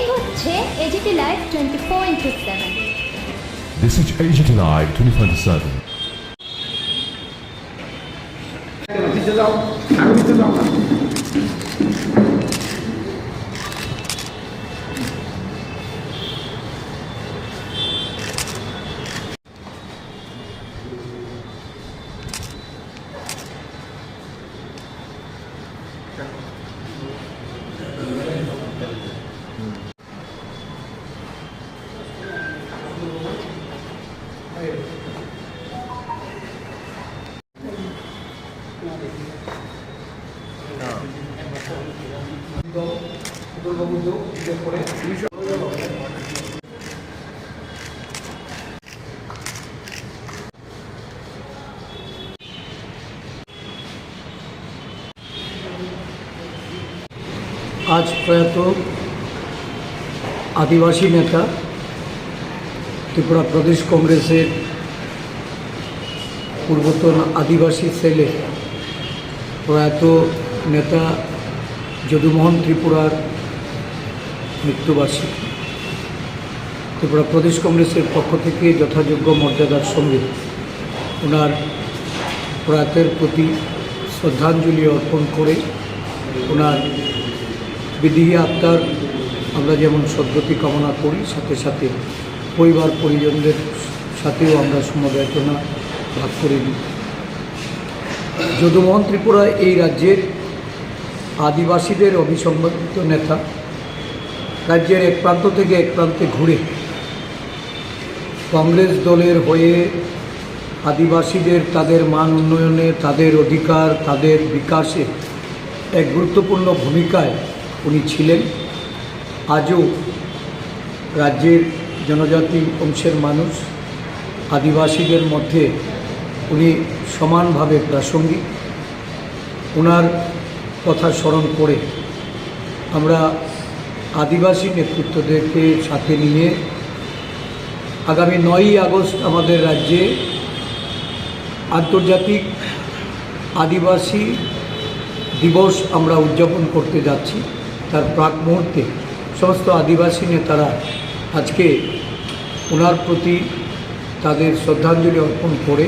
এই হচ্ছে AGT live twenty four into seven This is AGT Live 2027. নিচে যাও আজ প্রয়াত আদিবাসী নেতা ত্রিপুরা প্রদেশ কংগ্রেসের পূর্বতন আদিবাসী সেলে প্রয়াত নেতা যদুমোহন ত্রিপুরার মৃত্যুবার্ষিকী। ত্রিপুরা প্রদেশ কংগ্রেসের পক্ষ থেকে যথাযোগ্য মর্যাদার সঙ্গে ওনার প্রয়াতের প্রতি শ্রদ্ধাঞ্জলি অর্পণ করে ওনার বিদিহী আত্মার আমরা যেমন সদ্গতি কামনা করি, সাথে সাথে পরিবার, পরিজনদের সাথেও আমরা সমবেদনা ভাগ করে। নিই যদুমোহন ত্রিপুরা এই রাজ্যের আদিবাসীদের অভিসংবাদিত নেতা। রাজ্যের এক প্রান্ত থেকে এক প্রান্তে ঘুরে কংগ্রেস দলের হয়ে আদিবাসীদের তাদের মান উন্নয়নে, তাদের অধিকার, তাদের বিকাশে এক গুরুত্বপূর্ণ ভূমিকায় উনি ছিলেন। আজও রাজ্যের জনজাতি অংশের মানুষ, আদিবাসীদের মধ্যে উনি সমানভাবে প্রাসঙ্গিক। ওনার কথা স্মরণ করে আমরা আদিবাসী নেতৃত্বদেরকে সাথে নিয়ে আগামী নয়ই আগস্ট আমাদের রাজ্যে আন্তর্জাতিক আদিবাসী দিবস আমরা উদযাপন করতে যাচ্ছি। তার প্রাক মুহূর্তে সমস্ত আদিবাসী নেতারা আজকে ওনার প্রতি তাদের শ্রদ্ধাঞ্জলি অর্পণ করে